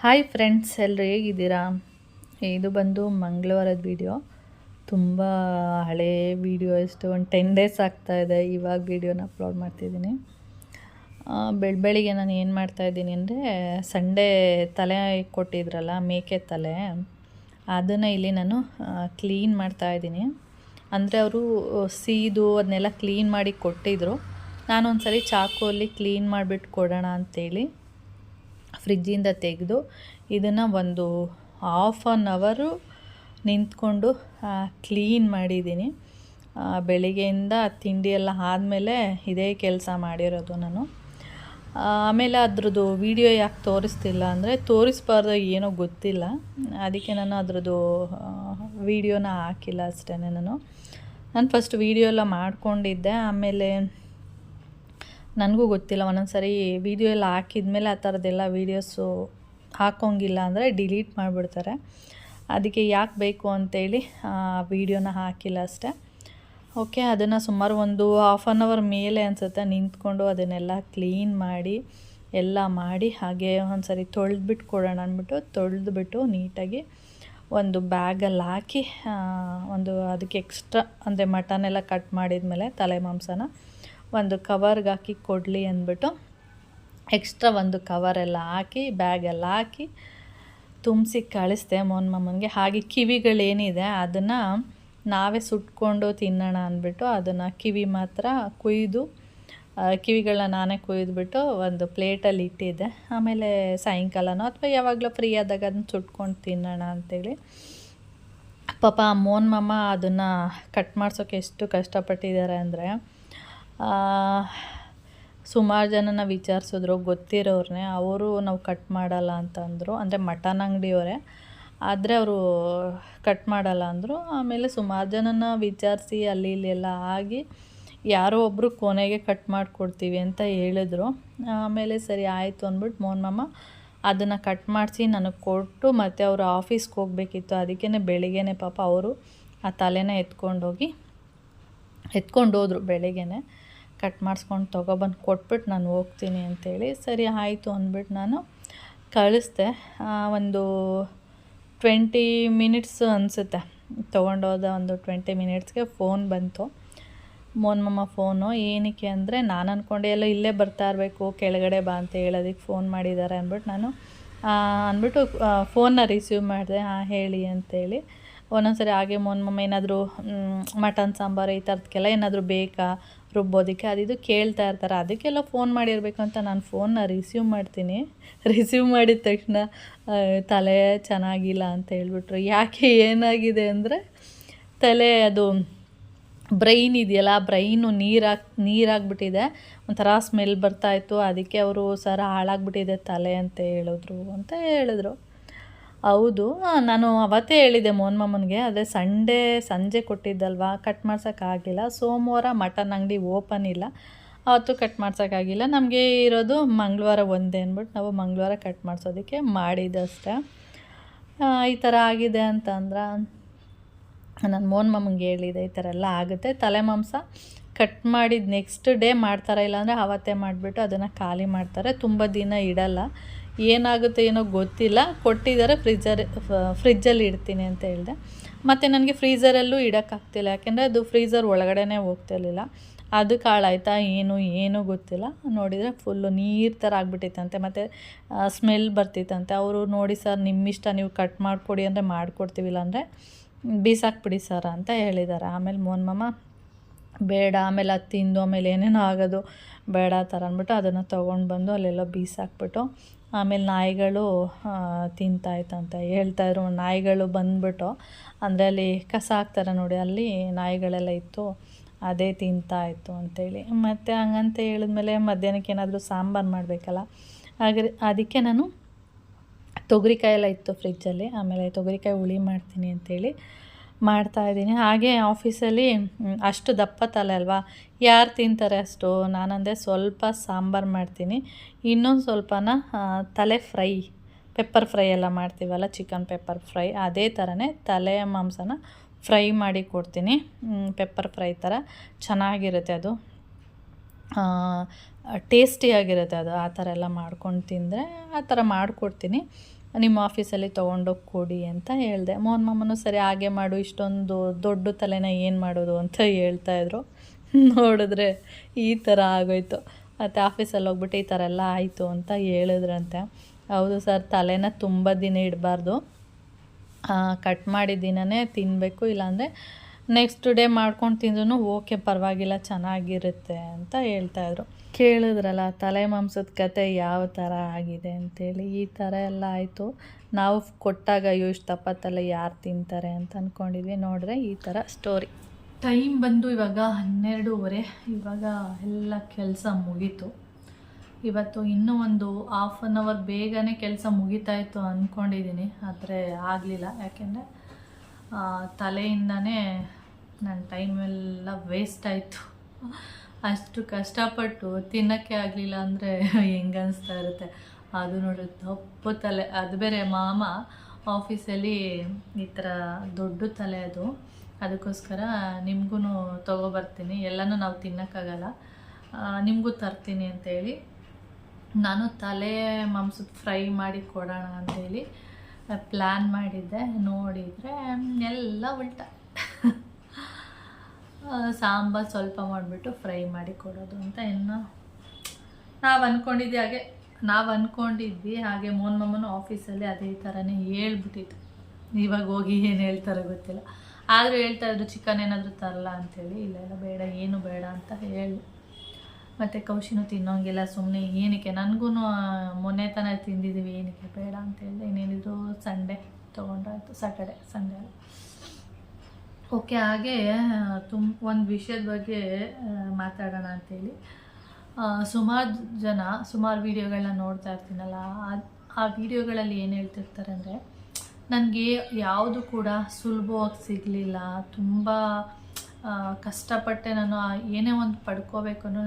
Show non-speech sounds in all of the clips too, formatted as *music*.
Hi friends ಎಲ್ಲರೂ ಹೇಗಿದ್ದೀರಾ? ಇದು ಬಂದು ಮಂಗಳವಾರದ ವಿಡಿಯೋ ತುಂಬ ಹಳೇ ವಿಡಿಯೋ ಎಷ್ಟು, ಒಂದು ಟೆನ್ ಡೇಸ್ ಆಗ್ತಾಯಿದೆ ಇವಾಗ ವಿಡಿಯೋನ ಅಪ್ಲೋಡ್ ಮಾಡ್ತಿದ್ದೀನಿ. ಬೆಳ ಬೆಳಿಗ್ಗೆ ನಾನು ಏನು ಮಾಡ್ತಾಯಿದ್ದೀನಿ ಅಂದರೆ ಸಂಡೇ ತಲೆ ಕೊಟ್ಟಿದ್ರಲ್ಲ, ಮೇಕೆ ತಲೆ, ಅದನ್ನು ಇಲ್ಲಿ ನಾನು ಕ್ಲೀನ್ ಮಾಡ್ತಾಯಿದ್ದೀನಿ ಅಂದರೆ ಅವರು ಸೀದು ಅದನ್ನೆಲ್ಲ ಕ್ಲೀನ್ ಮಾಡಿ ಕೊಟ್ಟಿದ್ದರು ನಾನು ಒಂದು ಸರಿ ಚಾಕುವಲ್ಲಿ ಕ್ಲೀನ್ ಮಾಡಿಬಿಟ್ಟು ಕೊಡೋಣ ಅಂತೇಳಿ. ಫ್ರಿಜ್ಜಿಂದ ತೆಗೆದು ಇದನ್ನು ಒಂದು ಹಾಫ್ ಆನ್ ಅವರು ನಿಂತ್ಕೊಂಡು ಕ್ಲೀನ್ ಮಾಡಿದ್ದೀನಿ. ಬೆಳಿಗ್ಗೆಯಿಂದ ತಿಂಡಿ ಎಲ್ಲ ಆದಮೇಲೆ ಇದೇ ಕೆಲಸ ಮಾಡಿರೋದು ನಾನು. ಆಮೇಲೆ ಅದ್ರದ್ದು ವೀಡಿಯೋ ಯಾಕೆ ತೋರಿಸ್ತಿಲ್ಲ ಅಂದರೆ ತೋರಿಸ್ಬಾರ್ದು ಏನೋ ಗೊತ್ತಿಲ್ಲ. ಅದಕ್ಕೆ ನಾನು ಅದ್ರದ್ದು ವೀಡಿಯೋನ ಹಾಕಿಲ್ಲ ಅಷ್ಟೇ ನಾನು. ನಾನು ಫಸ್ಟ್ ವೀಡಿಯೋ ಎಲ್ಲ ಮಾಡ್ಕೊಂಡಿದ್ದೆ. ಆಮೇಲೆ ನನಗೂ ಗೊತ್ತಿಲ್ಲ ಒಂದೊಂದು ಸರಿ ವೀಡಿಯೋ ಎಲ್ಲ ಹಾಕಿದ್ಮೇಲೆ ಆ ಥರದ್ದೆಲ್ಲ ವೀಡಿಯೋಸು ಹಾಕೋಂಗಿಲ್ಲ ಅಂದರೆ ಡಿಲೀಟ್ ಮಾಡಿಬಿಡ್ತಾರೆ. ಅದಕ್ಕೆ ಯಾಕೆ ಬೇಕು ಅಂತೇಳಿ ವೀಡಿಯೋನ ಹಾಕಿಲ್ಲ ಅಷ್ಟೇ. ಓಕೆ ಅದನ್ನು ಸುಮಾರು ಒಂದು ಹಾಫ್ ಆನ್ ಅವರ್ ಮೇಲೆ ಅನಿಸುತ್ತೆ ನಿಂತ್ಕೊಂಡು ಅದನ್ನೆಲ್ಲ ಕ್ಲೀನ್ ಮಾಡಿ, ಎಲ್ಲ ಮಾಡಿ, ಹಾಗೆ ಒಂದು ಸರಿ ತೊಳೆದ್ಬಿಟ್ಟು ಕೊಡೋಣ ಅಂದ್ಬಿಟ್ಟು ತೊಳೆದ್ಬಿಟ್ಟು ನೀಟಾಗಿ ಒಂದು ಬ್ಯಾಗಲ್ಲಿ ಹಾಕಿ ಒಂದು ಅದಕ್ಕೆ ಎಕ್ಸ್ಟ್ರಾ ಅಂದರೆ ಮಟನೆಲ್ಲ ಕಟ್ ಮಾಡಿದ ಮೇಲೆ ತಲೆ ಮಾಂಸನ ಒಂದು ಕವರ್ಗೆ ಹಾಕಿ ಕೊಡಲಿ ಅಂದ್ಬಿಟ್ಟು ಎಕ್ಸ್ಟ್ರಾ ಒಂದು ಕವರೆಲ್ಲ ಹಾಕಿ ಬ್ಯಾಗೆಲ್ಲ ಹಾಕಿ ತುಂಬಿಸಿ ಕಳಿಸ್ದೆ ಮೋನ್ ಮಮ್ಮನಿಗೆ ಹಾಗೆ ಕಿವಿಗಳೇನಿದೆ, ಅದನ್ನು ನಾವೇ ಸುಟ್ಕೊಂಡು ತಿನ್ನೋಣ ಅಂದ್ಬಿಟ್ಟು ಅದನ್ನು ಕಿವಿ ಮಾತ್ರ ಕುಯ್ದು ಕಿವಿಗಳನ್ನ ನಾನೇ ಕುಯ್ದುಬಿಟ್ಟು ಒಂದು ಪ್ಲೇಟಲ್ಲಿ ಇಟ್ಟಿದ್ದೆ. ಆಮೇಲೆ ಸಾಯಂಕಾಲನೋ ಅಥವಾ ಯಾವಾಗಲೂ ಫ್ರೀ ಆದಾಗ ಅದನ್ನ ಸುಟ್ಕೊಂಡು ತಿನ್ನೋಣ ಅಂತೇಳಿ. ಪಾಪ ಮೋನ್ ಮಮ್ಮ ಅದನ್ನು ಕಟ್ ಮಾಡಿಸೋಕೆ ಎಷ್ಟು ಕಷ್ಟಪಟ್ಟಿದ್ದಾರೆ ಅಂದರೆ ಸುಮಾರು ಜನನ ವಿಚಾರಿಸಿದ್ರು ಗೊತ್ತಿರೋರನ್ನೇ ಅವರು ನಾವು ಕಟ್ ಮಾಡಲ್ಲ ಅಂತಂದರು. ಅಂದರೆ ಮಟನ್ ಅಂಗಡಿಯವರೇ. ಆದರೆ ಅವರು ಕಟ್ ಮಾಡಲ್ಲ ಅಂದರು. ಆಮೇಲೆ ಸುಮಾರು ಜನನ ವಿಚಾರಿಸಿ ಅಲ್ಲಿ ಇಲ್ಲಿ ಎಲ್ಲ ಆಗಿ ಯಾರೋ ಒಬ್ಬರು ಕೊನೆಗೆ ಕಟ್ ಮಾಡಿಕೊಡ್ತೀವಿ ಅಂತ ಹೇಳಿದ್ರು. ಆಮೇಲೆ ಸರಿ ಆಯಿತು ಅಂದ್ಬಿಟ್ಟು ಮೋನ್ ಮಾಮ, ಅದನ್ನು ಕಟ್ ಮಾಡಿಸಿ ನನಗೆ ಕೊಟ್ಟು ಮತ್ತು ಅವರು ಆಫೀಸ್ಗೆ ಹೋಗಬೇಕಿತ್ತು. ಅದಕ್ಕೇ ಬೆಳಿಗ್ಗೆನೆ ಪಾಪ ಅವರು ಆ ತಲೆನ ಎತ್ಕೊಂಡೋಗಿ ಎತ್ಕೊಂಡು ಬೆಳಿಗ್ಗೆ ಬೆಳಿಗ್ಗೆನೆ. ಕಟ್ ಮಾಡಿಸ್ಕೊಂಡು ತೊಗೊಬಂದು ಕೊಟ್ಬಿಟ್ಟು ನಾನು ಹೋಗ್ತೀನಿ ಅಂತೇಳಿ ಸರಿ ಆಯಿತು ಅಂದ್ಬಿಟ್ಟು ನಾನು ಕಳಿಸ್ದೆ. ಒಂದು ಟ್ವೆಂಟಿ ಮಿನಿಟ್ಸ್ ಅನಿಸುತ್ತೆ. ತೊಗೊಂಡೋದ ಒಂದು ಟ್ವೆಂಟಿ ಮಿನಿಟ್ಸ್ಗೆ ಫೋನ್ ಬಂತು. ಮೋನ್ ಮಮ್ಮ ಫೋನು, ಏನಕ್ಕೆ ಅಂದರೆ ನಾನು ಅಂದ್ಕೊಂಡೆ ಎಲ್ಲ ಇಲ್ಲೇ ಬರ್ತಾ ಇರಬೇಕು, ಕೆಳಗಡೆ ಬಾ ಅಂತ ಹೇಳೋದಕ್ಕೆ ಫೋನ್ ಮಾಡಿದ್ದಾರೆ ಅಂದ್ಬಿಟ್ಟು ನಾನು ಅಂದ್ಬಿಟ್ಟು ಫೋನ್ನ ರಿಸೀವ್ ಮಾಡಿದೆ. ಹಾಂ ಹೇಳಿ ಅಂತೇಳಿ. ಒಂದೊಂದ್ಸರಿ ಹಾಗೆ ಮೊನ್ಮೊಮ್ಮೆ ಮಮ್ಮ ಏನಾದರೂ ಮಟನ್ ಸಾಂಬಾರು ಈ ಥರದಕ್ಕೆಲ್ಲ ಏನಾದರೂ ಬೇಕಾ ರುಬ್ಬೋದಕ್ಕೆ ಅದಿದು ಕೇಳ್ತಾ ಇರ್ತಾರೆ. ಅದಕ್ಕೆಲ್ಲ ಫೋನ್ ಮಾಡಿರಬೇಕು ಅಂತ ನಾನು ಫೋನ್ನ ರಿಸೀವ್ ಮಾಡ್ತೀನಿ. *laughs* ರಿಸೀವ್ ಮಾಡಿದ ತಕ್ಷಣ ತಲೆ ಚೆನ್ನಾಗಿಲ್ಲ ಅಂತ ಹೇಳ್ಬಿಟ್ರು. ಯಾಕೆ ಏನಾಗಿದೆ ಅಂದರೆ, ತಲೆ ಅದು ಬ್ರೈನ್ ಇದೆಯಲ್ಲ ಬ್ರೈನು ನೀರಾಗಿ, ನೀರಾಗ್ಬಿಟ್ಟಿದೆ. ಒಂಥರ ಸ್ಮೆಲ್ ಬರ್ತಾಯಿತ್ತು ಅದಕ್ಕೆ ಅವರು ಸರ್ ಹಾಳಾಗ್ಬಿಟ್ಟಿದೆ ತಲೆ ಅಂತ ಹೇಳಿದ್ರು ಅಂತ ಹೇಳಿದ್ರು. ಹೌದು. ನಾನು ಅವತ್ತೇ ಹೇಳಿದೆ ಮೋಹನ್ ಮಾಮನಿಗೆ, ಅದೇ ಸಂಡೇ, ಸಂಜೆ ಕೊಟ್ಟಿದ್ದಲ್ವಾ ಕಟ್ ಮಾಡ್ಸೋಕ್ಕಾಗಿಲ್ಲ ಸೋಮವಾರ ಮಟನ್ ಅಂಗಡಿ ಓಪನ್ ಇಲ್ಲ. ಅವತ್ತು ಕಟ್ ಮಾಡ್ಸೋಕ್ಕಾಗಿಲ್ಲ ನಮಗೆ ಇರೋದು ಮಂಗಳವಾರ ಒಂದೇ ಅಂದ್ಬಿಟ್ಟು ನಾವು ಮಂಗಳವಾರ ಕಟ್ ಮಾಡಿಸೋದಕ್ಕೆ ಮಾಡಿದ್ದಷ್ಟೇ ಈ ಥರ ಆಗಿದೆ ಅಂತಂದ್ರೆ, ನಾನು ಮೋಹನ್ ಮಾಮಂಗೆ ಹೇಳಿದೆ, ಈ ಥರ ಎಲ್ಲ ಆಗುತ್ತೆ. ತಲೆ ಮಾಂಸ ಕಟ್ ಮಾಡಿದ ನೆಕ್ಸ್ಟ್ ಡೇ ಮಾಡ್ತಾರೆ ಇಲ್ಲಾಂದರೆ ಅವತ್ತೇ ಮಾಡಿಬಿಟ್ಟು ಅದನ್ನು ಖಾಲಿ ಮಾಡ್ತಾರೆ. ತುಂಬ ದಿನ ಇಡಲ್ಲ. ಏನಾಗುತ್ತೆ ಏನೋ ಗೊತ್ತಿಲ್ಲ ಕೊಟ್ಟಿದ್ದಾರೆ ಫ್ರಿಜ್ಜರ್ ಫ್ರಿಜ್ಜಲ್ಲಿ ಇಡ್ತೀನಿ ಅಂತ ಹೇಳಿದೆ. ಮತ್ತು ನನಗೆ ಫ್ರೀಝರಲ್ಲೂ ಇಡೋಕ್ಕಾಗ್ತಿಲ್ಲ, ಯಾಕೆಂದರೆ ಅದು ಫ್ರೀಝರ್ ಒಳಗಡೆನೇ ಹೋಗ್ತಿರಲಿಲ್ಲ ಅದು ಕಾಳಾಯ್ತಾ, ಏನು, ಏನೂ ಗೊತ್ತಿಲ್ಲ. ನೋಡಿದರೆ ಫುಲ್ಲು ನೀರು ಥರ ಆಗಿಬಿಟ್ಟಿತ್ತಂತೆ, ಮತ್ತು ಸ್ಮೆಲ್ ಬರ್ತಿತ್ತಂತೆ. ಅವರು ನೋಡಿ, ಸರ್, ನಿಮ್ಮಿಷ್ಟ ನೀವು ಕಟ್ ಮಾಡಿಕೊಡಿ ಅಂದರೆ ಮಾಡಿಕೊಡ್ತೀವಿಲ್ಲ ಅಂದರೆ ಬೀಸಾಕ್ಬಿಡಿ, ಸರ್, ಅಂತ ಹೇಳಿದ್ದಾರೆ ಆಮೇಲೆ ಮೋನ್ ಮಾಮ, ಬೇಡ, ಆಮೇಲೆ ಅದು ತಿಂದು, ಆಮೇಲೆ ಏನೇನೋ ಆಗೋದು, ಬೇಡ ಥರ ಅಂದ್ಬಿಟ್ಟು ಅದನ್ನು ತೊಗೊಂಡು ಬಂದು ಅಲ್ಲೆಲ್ಲ ಬೀಸಾಕ್ಬಿಟ್ಟು ಆಮೇಲೆ ನಾಯಿಗಳು ತಿಂತಾಯ್ತಂತ ಹೇಳ್ತಾಯಿದ್ರು ನಾಯಿಗಳು ಬಂದ್ಬಿಟ್ಟು ಅಂದರೆ ಅಲ್ಲಿ ಕಸ ಹಾಕ್ತಾರೆ ನೋಡಿ, ಅಲ್ಲಿ ನಾಯಿಗಳೆಲ್ಲ ಇತ್ತು, ಅದೇ ತಿಂತಾಯಿತ್ತು ಅಂತೇಳಿ. ಮತ್ತು ಹಂಗಂತ ಹೇಳಿದ್ಮೇಲೆ ಮಧ್ಯಾಹ್ನಕ್ಕೆ ಏನಾದರೂ ಸಾಂಬಾರು ಮಾಡಬೇಕಲ್ಲ? ಹಾಗೆ ಅದಕ್ಕೆ ನಾನು ತೊಗರಿಕಾಯಿ ಎಲ್ಲ ಇತ್ತು ಫ್ರಿಜ್ಜಲ್ಲಿ ಆಮೇಲೆ ತೊಗರಿಕಾಯಿ ಹುಳಿ ಮಾಡ್ತೀನಿ ಅಂತೇಳಿ ಮಾಡ್ತಾಯಿದ್ದೀನಿ ಹಾಗೆ ಆಫೀಸಲ್ಲಿ ಅಷ್ಟು ದಪ್ಪ ತಲೆ ಅಲ್ವಾ? ಯಾರು ತಿಂತಾರೆ ಅಷ್ಟು? ನಾನಂದೆ ಸ್ವಲ್ಪ ಸಾಂಬಾರು ಮಾಡ್ತೀನಿ. ಇನ್ನೊಂದು ಸ್ವಲ್ಪನ ತಲೆ ಫ್ರೈ, ಪೆಪ್ಪರ್ ಫ್ರೈ ಎಲ್ಲ ಮಾಡ್ತೀವಲ್ಲ, ಚಿಕನ್ ಪೆಪ್ಪರ್ ಫ್ರೈ, ಅದೇ ಥರನೇ ತಲೆ ಮಾಂಸನ ಫ್ರೈ ಮಾಡಿ ಕೊಡ್ತೀನಿ. ಪೆಪ್ಪರ್ ಫ್ರೈ ಥರ ಚೆನ್ನಾಗಿರುತ್ತೆ ಅದು. ಟೇಸ್ಟಿಯಾಗಿರುತ್ತೆ ಅದು. ಆ ಥರ ಎಲ್ಲ ಮಾಡ್ಕೊಂಡು ತಿಂದರೆ ಆ ಥರ ಮಾಡಿಕೊಡ್ತೀನಿ. ನಿಮ್ಮ ಆಫೀಸಲ್ಲಿ ತೊಗೊಂಡೋಗಿ ಕೊಡಿ ಅಂತ ಹೇಳಿದೆ. ಮೋಹನ್ ಮಾಮನು ಸರಿ, ಹಾಗೆ ಮಾಡು, ಇಷ್ಟೊಂದು ದೊಡ್ಡ ತಲೆನ ಏನು ಮಾಡೋದು ಅಂತ ಹೇಳ್ತಾಯಿದ್ರು ನೋಡಿದ್ರೆ ಈ ಥರ ಆಗೋಯ್ತು. ಮತ್ತು ಆಫೀಸಲ್ಲಿ ಹೋಗ್ಬಿಟ್ಟು ಈ ಥರ ಎಲ್ಲ ಆಯಿತು ಅಂತ ಹೇಳಿದ್ರಂತೆ. ಹೌದು ಸರ್, ತಲೆನ ತುಂಬ ದಿನ ಇಡಬಾರ್ದು. ಕಟ್ ಮಾಡಿದ ದಿನನೇ ತಿನ್ನಬೇಕು ಇಲ್ಲಾಂದರೆ ನೆಕ್ಸ್ಟ್ ಡೇ ಮಾಡ್ಕೊಂಡು ತಿಂದ್ರೂ ಓಕೆ ಪರವಾಗಿಲ್ಲ, ಚೆನ್ನಾಗಿರುತ್ತೆ ಅಂತ ಹೇಳ್ತಾಯಿದ್ರು ಕೇಳಿದ್ರಲ್ಲ, ತಲೆ ಮಾಂಸದ ಕತೆ ಯಾವ ಥರ ಆಗಿದೆ ಅಂತೇಳಿ, ಈ ಥರ ಎಲ್ಲ ಆಯಿತು. ನಾವು ಕೊಟ್ಟಾಗ, ಅಯ್ಯೋ, ಇಷ್ಟು ತಪ್ಪತ್ತಲ್ಲ ತಲೆ ಯಾರು ತಿಂತಾರೆ ಅಂತ ಅಂದ್ಕೊಂಡಿದ್ವಿ ನೋಡಿದ್ರೆ ಈ ಥರ ಸ್ಟೋರಿ ಟೈಮ್ ಬಂದು ಇವಾಗ ಹನ್ನೆರಡೂವರೆ, ಇವಾಗ ಎಲ್ಲ ಕೆಲಸ ಮುಗೀತು. ಇವತ್ತು ಇನ್ನೂ ಒಂದು ಹಾಫ್ ಆನ್ ಅವರ್ ಬೇಗನೆ ಕೆಲಸ ಮುಗಿತಾಯಿತ್ತು ಅಂದ್ಕೊಂಡಿದ್ದೀನಿ ಆದರೆ ಆಗಲಿಲ್ಲ. ಯಾಕೆಂದರೆ ತಲೆಯಿಂದನೇ ನನ್ನ ಟೈಮೆಲ್ಲ ವೇಸ್ಟ್ ಆಯಿತು. ಅಷ್ಟು ಕಷ್ಟಪಟ್ಟು ತಿನ್ನೋಕ್ಕೆ ಆಗಲಿಲ್ಲ ಅಂದರೆ ಹೆಂಗೆ ಅನಿಸ್ತಾ ಇರುತ್ತೆ? ಅದು ನೋಡಿ ತಪ್ಪು ತಲೆ. ಅದು ಬೇರೆ ಮಾಮ ಆಫೀಸಲ್ಲಿ ಈ ಥರ ದೊಡ್ಡ ತಲೆ ಅದು. ಅದಕ್ಕೋಸ್ಕರ ನಿಮಗೂ ತೊಗೊಬರ್ತೀನಿ ಎಲ್ಲನೂ ನಾವು ತಿನ್ನೋಕ್ಕಾಗಲ್ಲ. ನಿಮಗೂ ತರ್ತೀನಿ ಅಂತೇಳಿ. ನಾನು ತಲೆ ಮಾಂಸದ ಫ್ರೈ ಮಾಡಿ ಕೊಡೋಣ ಅಂತೇಳಿ ಪ್ಲ್ಯಾನ್ ಮಾಡಿದ್ದೆ. ನೋಡಿದರೆ ಎಲ್ಲ ಉಲ್ಟ. *laughs* ಸಾಂಬಾರು ಸ್ವಲ್ಪ ಮಾಡಿಬಿಟ್ಟು ಫ್ರೈ ಮಾಡಿ ಕೊಡೋದು ಅಂತ ಇನ್ನು ನಾವು ಅಂದ್ಕೊಂಡಿದ್ದೆ ಹಾಗೆ ನಾವು ಅಂದ್ಕೊಂಡಿದ್ವಿ ಹಾಗೆ ಮೋನ್ ಆಫೀಸಲ್ಲಿ ಅದೇ ಥರನೇ ಹೇಳ್ಬಿಟ್ಟಿತ್ತು ಇವಾಗ ಹೋಗಿ ಏನು ಹೇಳ್ತಾರೋ ಗೊತ್ತಿಲ್ಲ. ಆದರೂ ಹೇಳ್ತಾ ಇದ್ರು, ಚಿಕನ್ ಏನಾದರೂ ತರಲ್ಲ ಅಂಥೇಳಿ ಇಲ್ಲ ಇಲ್ಲ, ಬೇಡ, ಏನು ಬೇಡ ಅಂತ ಹೇಳಿ. ಮತ್ತು ಕೌಶಿನೂ ತಿನ್ನೋಂಗಿಲ್ಲ ಸುಮ್ಮನೆ ಏನಕ್ಕೆ? ನನಗೂ ಮೊನ್ನೆ ತನ ತಿಂದಿದ್ದೀವಿ ಏನಕ್ಕೆ? ಬೇಡ ಅಂತ ಹೇಳಿದೆ. ಇನ್ನೇನಿದ್ರು ಸಂಡೇ ತೊಗೊಂಡ್ರಾಯ್ತು ಸ್ಯಾಟರ್ಡೆ ಸಂಡೇ ಓಕೆ, ಹಾಗೆ ತುಂಬ ಒಂದು ವಿಷಯದ ಬಗ್ಗೆ ಮಾತಾಡೋಣ ಅಂತೇಳಿ. ಸುಮಾರು ಜನ, ಸುಮಾರು ವೀಡಿಯೋಗಳನ್ನ ನೋಡ್ತಾ ಇರ್ತೀನಲ್ಲ, ಆ- ವೀಡಿಯೋಗಳಲ್ಲಿ ಏನು ಹೇಳ್ತಿರ್ತಾರೆ ಅಂದರೆ, ನನಗೆ ಯಾವುದು ಕೂಡ ಸುಲಭವಾಗಿ ಸಿಗಲಿಲ್ಲ, ತುಂಬ ಕಷ್ಟಪಟ್ಟೆ ನಾನು ಏನೇ ಒಂದು ಪಡ್ಕೋಬೇಕು ಅನ್ನೋ,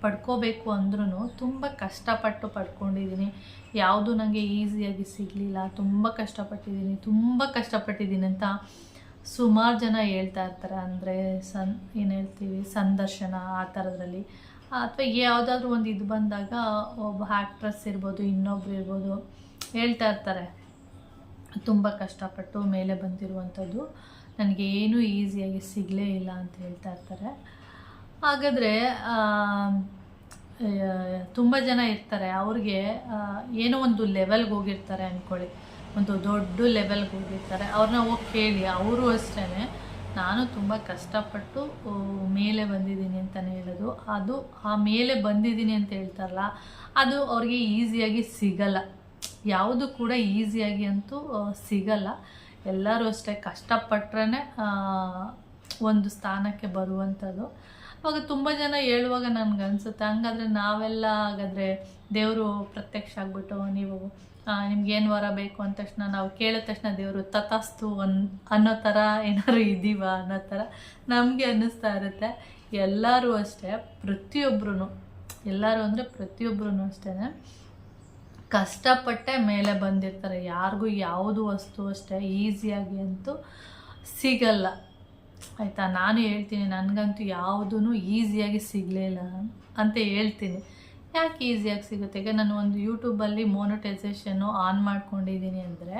ಪಡ್ಕೋಬೇಕು ಅಂದ್ರೂ ತುಂಬ ಕಷ್ಟಪಟ್ಟು ಪಡ್ಕೊಂಡಿದ್ದೀನಿ ಯಾವುದು ನನಗೆ ಈಸಿಯಾಗಿ ಸಿಗಲಿಲ್ಲ, ತುಂಬ ಕಷ್ಟಪಟ್ಟಿದ್ದೀನಿ ತುಂಬ ಕಷ್ಟಪಟ್ಟಿದ್ದೀನಿ ಅಂತ ಸುಮಾರು ಜನ ಹೇಳ್ತಾ ಇರ್ತಾರೆ ಅಂದರೆ ಸನ್, ಏನು ಹೇಳ್ತೀವಿ, ಸಂದರ್ಶನ ಆ ಥರದ್ರಲ್ಲಿ ಅಥವಾ ಯಾವುದಾದ್ರೂ ಒಂದು ಇದು ಬಂದಾಗ ಒಬ್ಬ ಆ್ಯಕ್ಟ್ರೆಸ್ ಇರ್ಬೋದು, ಇನ್ನೊಬ್ರು ಇರ್ಬೋದು ಹೇಳ್ತಾ ಇರ್ತಾರೆ. ತುಂಬ ಕಷ್ಟಪಟ್ಟು ಮೇಲೆ ಬಂದಿರುವಂಥದ್ದು. ನನಗೆ ಏನೂ ಈಸಿಯಾಗಿ ಸಿಗಲೇ ಇಲ್ಲ ಅಂತ ಹೇಳ್ತಾ ಇರ್ತಾರೆ. ಹಾಗಾದರೆ ತುಂಬ ಜನ ಇರ್ತಾರೆ. ಅವ್ರಿಗೆ ಏನೋ ಒಂದು ಲೆವೆಲ್ಗೆ ಹೋಗಿರ್ತಾರೆ ಅಂದ್ಕೊಳ್ಳಿ ಒಂದು ದೊಡ್ಡ ಲೆವೆಲ್ಗೆ ಹೋಗಿರ್ತಾರೆ. ಅವ್ರನ್ನ ಹೋಗಿ ಕೇಳಿ. ಅವರು ಅಷ್ಟೇ ನಾನು ತುಂಬ ಕಷ್ಟಪಟ್ಟು ಮೇಲೆ ಬಂದಿದ್ದೀನಿ ಅಂತಲೇ ಹೇಳೋದು. ಅದು ಆ ಮೇಲೆ ಬಂದಿದ್ದೀನಿ ಅಂತ ಹೇಳ್ತಾರಲ್ಲ, ಅದು ಅವ್ರಿಗೆ ಈಸಿಯಾಗಿ ಸಿಗಲ್ಲ. ಯಾವುದು ಕೂಡ ಈಸಿಯಾಗಿ ಅಂತೂ ಸಿಗಲ್ಲ. ಎಲ್ಲರೂ ಅಷ್ಟೇ ಕಷ್ಟಪಟ್ರೇ ಒಂದು ಸ್ಥಾನಕ್ಕೆ ಬರುವಂಥದ್ದು. ಅವಾಗ ತುಂಬ ಜನ ಹೇಳುವಾಗ ನನಗನ್ಸುತ್ತೆ. ಹಂಗಾದ್ರೆ ನಾವೆಲ್ಲ ಹಾಗಾದರೆ ದೇವರು ಪ್ರತ್ಯಕ್ಷ ಆಗ್ಬಿಟ್ಟು ನೀವು ನಿಮ್ಗೇನು ವರ ಬೇಕು ಅಂದ ತಕ್ಷಣ ನಾವು ಕೇಳಿದ ತಕ್ಷಣ ದೇವರು ತತಾಸ್ತು ಅನ್, ಅನ್ನೋ ಥರ ಏನಾದ್ರು ಇದ್ದೀವ ಅನ್ನೋ ಥರ ನಮಗೆ ಅನ್ನಿಸ್ತಾ ಇರುತ್ತೆ. ಎಲ್ಲರೂ ಅಷ್ಟೇ ಪ್ರತಿಯೊಬ್ಬರೂ ಎಲ್ಲರೂ ಅಂದರೆ ಪ್ರತಿಯೊಬ್ಬರೂ ಅಷ್ಟೇ ಕಷ್ಟಪಟ್ಟೆ ಮೇಲೆ ಬಂದಿರ್ತಾರೆ. ಯಾರಿಗೂ ಯಾವುದು ವಸ್ತು ಅಷ್ಟೇ ಈಸಿಯಾಗಿ ಅಂತೂ ಸಿಗಲ್ಲ. ಆಯಿತಾ? ನಾನು ಹೇಳ್ತೀನಿ, ನನಗಂತೂ ಯಾವುದೂ ಈಸಿಯಾಗಿ ಸಿಗಲಿಲ್ಲ ಅಂತ ಹೇಳ್ತೀನಿ. ಯಾಕೆ ಈಸಿಯಾಗಿ ಸಿಗುತ್ತೆ? ಈಗ ನಾನು ಒಂದು ಯೂಟ್ಯೂಬಲ್ಲಿ ಮೋನಟೈಸೇಷನ್ನು ಆನ್ ಮಾಡ್ಕೊಂಡಿದ್ದೀನಿ ಅಂದರೆ,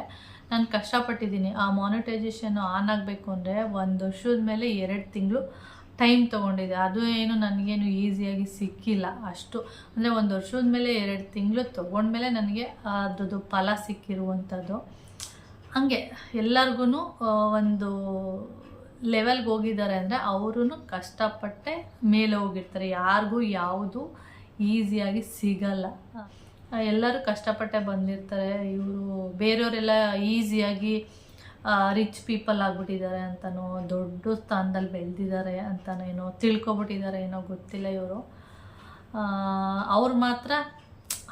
ನಾನು ಕಷ್ಟಪಟ್ಟಿದ್ದೀನಿ. ಆ ಮೋನಿಟೈಸೇಷನ್ನು ಆನ್ ಆಗಬೇಕು ಅಂದರೆ ಒಂದು ವರ್ಷದ ಮೇಲೆ ಎರಡು ತಿಂಗಳು ಟೈಮ್ ತೊಗೊಂಡಿದೆ. ಅದು ಏನು ನನಗೇನು ಈಸಿಯಾಗಿ ಸಿಕ್ಕಿಲ್ಲ ಅಷ್ಟು. ಅಂದರೆ ಒಂದು ವರ್ಷದ ಮೇಲೆ ಎರಡು ತಿಂಗಳು ತೊಗೊಂಡ್ಮೇಲೆ ನನಗೆ ಅದ್ರದ್ದು ಫಲ ಸಿಕ್ಕಿರುವಂಥದ್ದು. ಹಾಗೆ ಎಲ್ಲರಿಗೂ ಒಂದು ಲೆವೆಲ್ಗೆ ಹೋಗಿದ್ದಾರೆ ಅಂದರೆ ಅವರೂ ಕಷ್ಟಪಟ್ಟೆ ಮೇಲೆ ಹೋಗಿರ್ತಾರೆ. ಯಾರಿಗೂ ಯಾವುದು ಈಸಿಯಾಗಿ ಸಿಗಲ್ಲ. ಎಲ್ಲರೂ ಕಷ್ಟಪಟ್ಟೆ ಬಂದಿರ್ತಾರೆ. ಇವರು ಬೇರೆಯವರೆಲ್ಲ ಈಸಿಯಾಗಿ ರಿಚ್ ಪೀಪಲ್ ಆಗಿಬಿಟ್ಟಿದ್ದಾರೆ ಅಂತನೋ ದೊಡ್ಡ ಸ್ಥಾನದಲ್ಲಿ ಬೆಳೆದಿದ್ದಾರೆ ಅಂತನೋ ಏನೋ ತಿಳ್ಕೊಬಿಟ್ಟಿದ್ದಾರೆ ಏನೋ ಗೊತ್ತಿಲ್ಲ ಇವರು. ಅವ್ರು ಮಾತ್ರ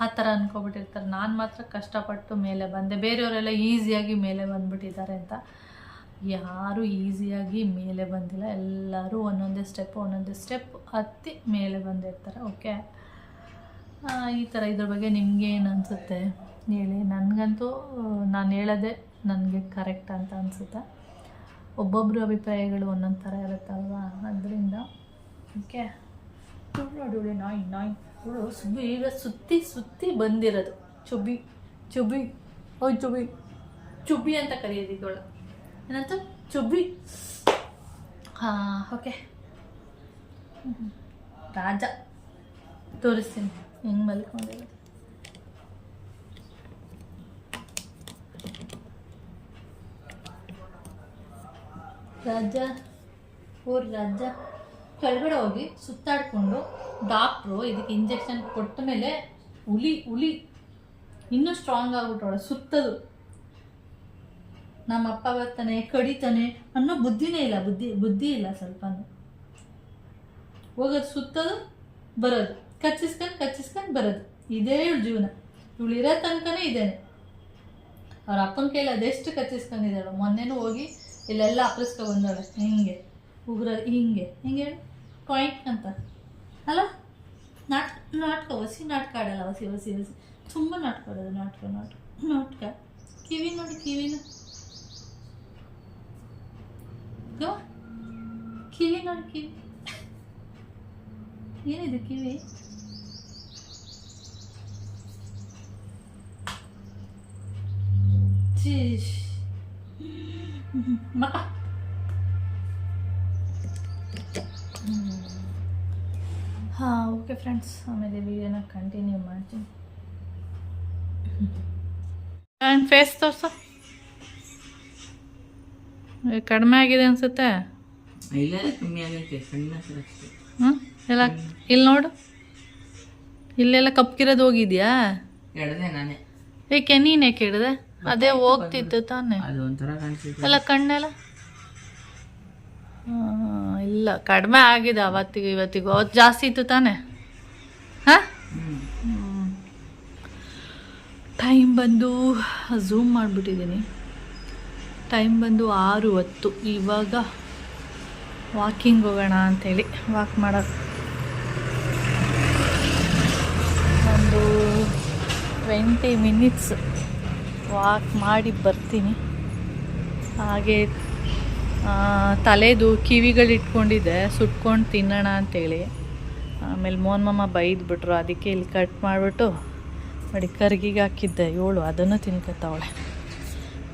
ಆ ಥರ ಅಂದ್ಕೊಬಿಟ್ಟಿರ್ತಾರೆ ನಾನು ಮಾತ್ರ ಕಷ್ಟಪಟ್ಟು ಮೇಲೆ ಬಂದೆ. ಬೇರೆಯವರೆಲ್ಲ ಈಸಿಯಾಗಿ ಮೇಲೆ ಬಂದ್ಬಿಟ್ಟಿದ್ದಾರೆ ಅಂತ. ಯಾರೂ ಈಸಿಯಾಗಿ ಮೇಲೆ ಬಂದಿಲ್ಲ. ಎಲ್ಲರೂ ಒಂದೊಂದೇ ಸ್ಟೆಪ್ ಒಂದೊಂದೇ ಸ್ಟೆಪ್ ಹತ್ತಿ ಮೇಲೆ ಬಂದಿರ್ತಾರೆ. ಓಕೆ ಈ ಥರ ಇದ್ರ ಬಗ್ಗೆ ನಿಮಗೆ ಏನು ಅನಿಸುತ್ತೆ? ಹೇಳಿ. ನನಗಂತೂ ನಾನು ಹೇಳೋದೆ ನನಗೆ ಕರೆಕ್ಟ್ ಅಂತ ಅನಿಸುತ್ತೆ? ಒಬ್ಬೊಬ್ಬರು ಅಭಿಪ್ರಾಯಗಳು ಒಂದೊಂದು ಥರ ಇರುತ್ತಲ್ವಾ? ಅದರಿಂದ ಓಕೆ. ನೋಡಿ ನಾಯಿ ನಾಯಿ. ಇವಳು ಸುಬ್ಬಿ ಈಗ ಸುತ್ತಿ ಸುತ್ತಿ ಬಂದಿರೋದು. ಚುಬ್ಬಿ ಚುಬ್ಬಿ ಓಯ್ ಚುಬಿ ಚುಬ್ಬಿ ಅಂತ ಕರೆಯೋದಿದ್ದೋಳು ಏನಂತ? ಚುಬ್ಬಿ. ಹಾಂ ಓಕೆ. ರಾಜ. ತೋರಿಸ್ತೀನಿ. ಹೆಂಗೆ ಮಲ್ಕೊಂಡಿರೋದು ರಾಜ ಓ ರಾಜ ಕೆಳಗಡೆ ಹೋಗಿ ಸುತ್ತಾಡಿಕೊಂಡು ಡಾಕ್ಟ್ರು ಇದಕ್ಕೆ ಇಂಜೆಕ್ಷನ್ ಕೊಟ್ಟ ಮೇಲೆ ಹುಲಿ ಹುಲಿ, ಇನ್ನೂ ಸ್ಟ್ರಾಂಗ್ ಆಗ್ಬಿಟ್ಟವಳೆ, ಸುತ್ತದು. ನಮ್ಮ ಅಪ್ಪ ಬರ್ತಾನೆ, ಕಡಿತಾನೆ ಅನ್ನೋ ಬುದ್ಧಿನೇ ಇಲ್ಲ, ಬುದ್ಧಿ ಬುದ್ಧಿ ಇಲ್ಲ ಸ್ವಲ್ಪ ಹೋಗೋದು, ಸುತ್ತದು, ಬರೋದು. ಕಚ್ಚಿಸ್ಕೊಂಡು ಕಚ್ಚಿಸ್ಕೊಂಡು ಬರೋದು. ಇದೇ ಇವಳು ಜೀವನ. ಇವಳು ಇರೋ ತನಕನೇ ಇದೇನೆ ಅವ್ರ ಅಪ್ಪನ ಕೈಲಿ ಅದೆಷ್ಟು ಕಚ್ಚಿಸ್ಕೊಂಡಿದ್ದಾಳು. ಮೊನ್ನೆನೂ ಹೋಗಿ ಇಲ್ಲೆಲ್ಲ ಅಪ್ರಿಸ್ಕೊ ಬಂದವಳೆ. ಹಿಂಗೆ, ಉಗ್ರ, ಹಿಂಗೆ. ಹಿಂಗೆ ಹೇಳಿ. ಅಂತ. ಅಲ್ಲ? ನಾಟ್, ನಾಟಕ ಹೊಸಿ ನಾಟಕ ಆಡಲ್ಲ. ಹೊಸಿ ಹೊಸಿ ಹೊಸಿ ತುಂಬ ನಾಟಕ ಆಡೋದು. ನಾಟಕ ನಾಟಕ ನಾಟಕ. ಕಿವಿ ನೋಡಿ ಕಿವಿನ ಕಿವಿ ನೋಡಿ, ಕಿವಿ. ಏನಿದೆ ಕಿವಿ? ಚೀಶ್ Maka... ಹಾಂ ಓಕೆ ಫ್ರೆಂಡ್ಸ್ ಆಮೇಲೆ ವಿಡಿಯೋನ ಕಂಟಿನ್ಯೂ ಮಾಡ್ತೀನಿ. ನನ್ನ ಫೇಸ್ ತೋರ್ಸು. ಏ, ಕಡಿಮೆ ಆಗಿದೆ ಅನ್ಸುತ್ತೆ? ಹ್ಞೂ ಎಲ್ಲ ಇಲ್ಲಿ ನೋಡು. ಇಲ್ಲೆಲ್ಲ ಕಪ್ಪಿರೋದು ಹೋಗಿದ್ಯಾ? ಏಕೆ ನೀನೇ ಕೇಳಿದೆ ಅದೇ ಹೋಗ್ತಿತ್ತು ತಾನೆ. ಅದು ಒಂಥರ ಕಾಣಿಸುತ್ತೆ ಎಲ್ಲ ಕಣ್ಣೆಲ್ಲ? ಇಲ್ಲ ಕಡಿಮೆ ಆಗಿದೆ ಅವತ್ತಿಗೂ ಇವತ್ತಿಗೂ. ಅವತ್ತು ಜಾಸ್ತಿ ಇತ್ತು ತಾನೆ? ಹಾಂ? ಟೈಮ್ ಬಂದು ಝೂಮ್ ಮಾಡಿಬಿಟ್ಟಿದ್ದೀನಿ. ಟೈಮ್ ಬಂದು ಆರು ಹೊತ್ತು ಇವಾಗ ವಾಕಿಂಗ್ ಹೋಗೋಣ ಅಂಥೇಳಿ ವಾಕ್ ಮಾಡೋಕ್ಕೆ ಒಂದು ಟ್ವೆಂಟಿ ಮಿನಿಟ್ಸ್. ವಾಕ್ ಮಾಡಿ ಬರ್ತೀನಿ. ಹಾಗೆ ತಲೆದು ಕಿವಿಗಳು ಇಟ್ಕೊಂಡಿದ್ದೆ ಸುಟ್ಕೊಂಡು ತಿನ್ನೋಣ ಅಂತೇಳಿ. ಆಮೇಲೆ ಮೋಹನ್ ಮಾಮ ಬೈದ್ಬಿಟ್ರು, ಅದಕ್ಕೆ ಇಲ್ಲಿ ಕಟ್ ಮಾಡಿಬಿಟ್ಟು ನೋಡಿ ಕರ್ಗಿಗೆ ಹಾಕಿದ್ದೆ. ಏಳು, ಅದನ್ನು ತಿನ್ಕೊತಾವಳೆ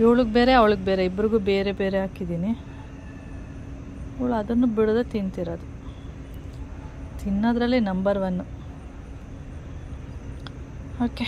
ಏಳಿಗೆ ಬೇರೆ, ಅವಳಿಗೆ ಬೇರೆ, ಇಬ್ರಿಗೂ ಬೇರೆ ಬೇರೆ ಹಾಕಿದ್ದೀನಿ. ಅವಳು ಅದನ್ನು ಬಿಡದೆ ತಿಂತಿರೋದು. ತಿನ್ನೋದ್ರಲ್ಲಿ ನಂಬರ್ ಒನ್ನು ಓಕೆ